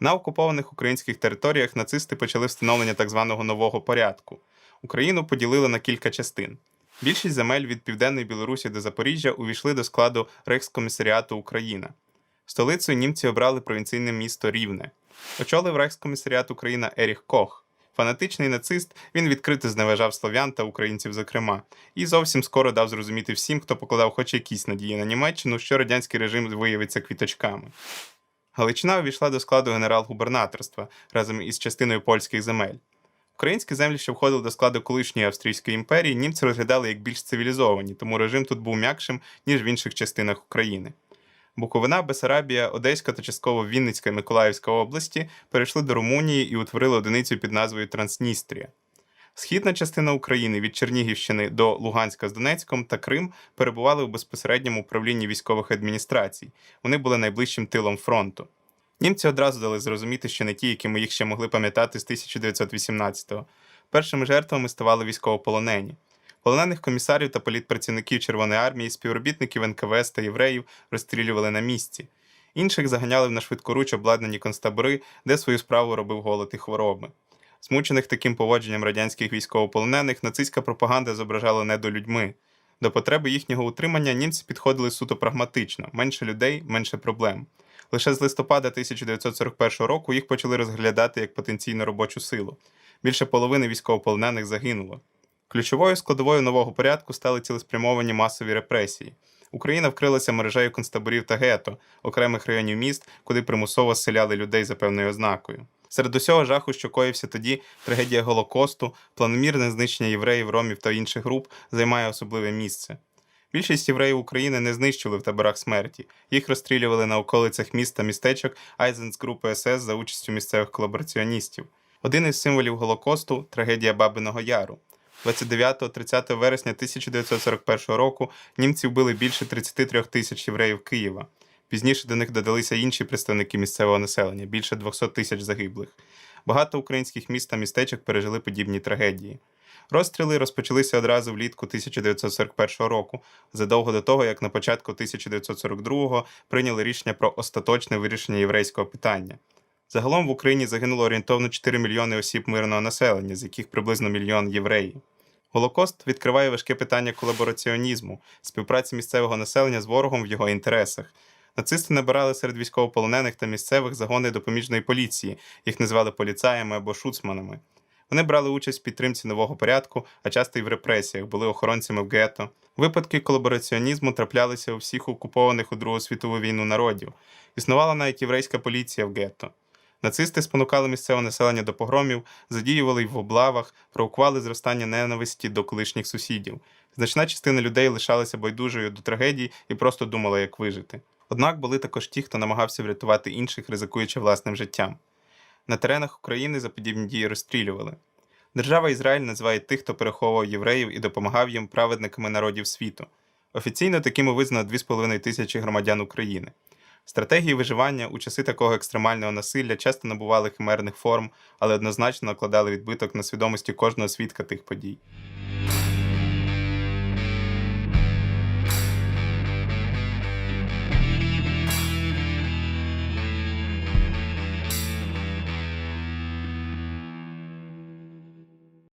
На окупованих українських територіях нацисти почали встановлення так званого нового порядку. Україну поділили на кілька частин. Більшість земель від Південної Білорусі до Запоріжжя увійшли до складу Рейхскомісаріату Україна. Столицею німці обрали провінційне місто Рівне. Очолив Рейхскомісаріат Україна Еріх Кох. Фанатичний нацист, він відкрито зневажав слов'ян та українців, зокрема, і зовсім скоро дав зрозуміти всім, хто покладав хоч якісь надії на Німеччину, що радянський режим виявиться квіточками. Галичина увійшла до складу генерал-губернаторства разом із частиною польських земель. Українські землі, що входили до складу колишньої Австрійської імперії, німці розглядали як більш цивілізовані, тому режим тут був м'якшим, ніж в інших частинах України. Буковина, Бесарабія, Одеська та частково Вінницька і Миколаївська області перейшли до Румунії і утворили одиницю під назвою Трансністрія. Східна частина України від Чернігівщини до Луганська з Донецьком та Крим перебували у безпосередньому управлінні військових адміністрацій. Вони були найближчим тилом фронту. Німці одразу дали зрозуміти, що не ті, які ми їх ще могли пам'ятати з 1918-го. Першими жертвами ставали військовополонені. Полонених комісарів та політпрацівників Червоної армії, співробітників НКВС та євреїв розстрілювали на місці. Інших заганяли в на швидкоруч обладнані концтабори, де свою справу робив голод і хвороби. Змучених таким поводженням радянських військовополонених нацистська пропаганда зображала недолюдьми. До потреби їхнього утримання німці підходили суто прагматично: менше людей, менше проблем. Лише з листопада 1941 року їх почали розглядати як потенційну робочу силу. Більше половини військовополонених загинуло. Ключовою складовою нового порядку стали цілеспрямовані масові репресії. Україна вкрилася мережею концтаборів та гетто, окремих районів міст, куди примусово зселяли людей за певною ознакою. Серед усього жаху, що коївся тоді, трагедія Голокосту, планомірне знищення євреїв, ромів та інших груп займає особливе місце. Більшість євреїв України не знищили в таборах смерті. Їх розстрілювали на околицях міст та містечок Айзенс групи СС за участю місцевих колабораціоністів. Один із символів Голокосту трагедія Бабиного Яру. 29-30 вересня 1941 року німці вбили більше 33 тисяч євреїв Києва. Пізніше до них додалися інші представники місцевого населення більше 200 тисяч загиблих. Багато українських міст та містечок пережили подібні трагедії. Розстріли розпочалися одразу влітку 1941 року, задовго до того, як на початку 1942-го прийняли рішення про остаточне вирішення єврейського питання. Загалом в Україні загинуло орієнтовно 4 мільйони осіб мирного населення, з яких приблизно мільйон євреїв. Голокост відкриває важке питання колабораціонізму, співпраці місцевого населення з ворогом в його інтересах. Нацисти набирали серед військовополонених та місцевих загони допоміжної поліції, їх називали поліцаями або шуцманами. Вони брали участь в підтримці нового порядку, а часто й в репресіях, були охоронцями в гетто. Випадки колабораціонізму траплялися у всіх окупованих у Другу світову війну народів. Існувала навіть єврейська поліція в гетто. Нацисти спонукали місцеве населення до погромів, задіювали й в облавах, провокували зростання ненависті до колишніх сусідів. Значна частина людей лишалася байдужою до трагедій і просто думала, як вижити. Однак були також ті, хто намагався врятувати інших, ризикуючи власним життям. На теренах України за подібні дії розстрілювали. Держава Ізраїль називає тих, хто переховував євреїв і допомагав їм праведниками народів світу. Офіційно такими визнано 2,5 тисячі громадян України. Стратегії виживання у часи такого екстремального насилля часто набували химерних форм, але однозначно накладали відбиток на свідомості кожного свідка тих подій.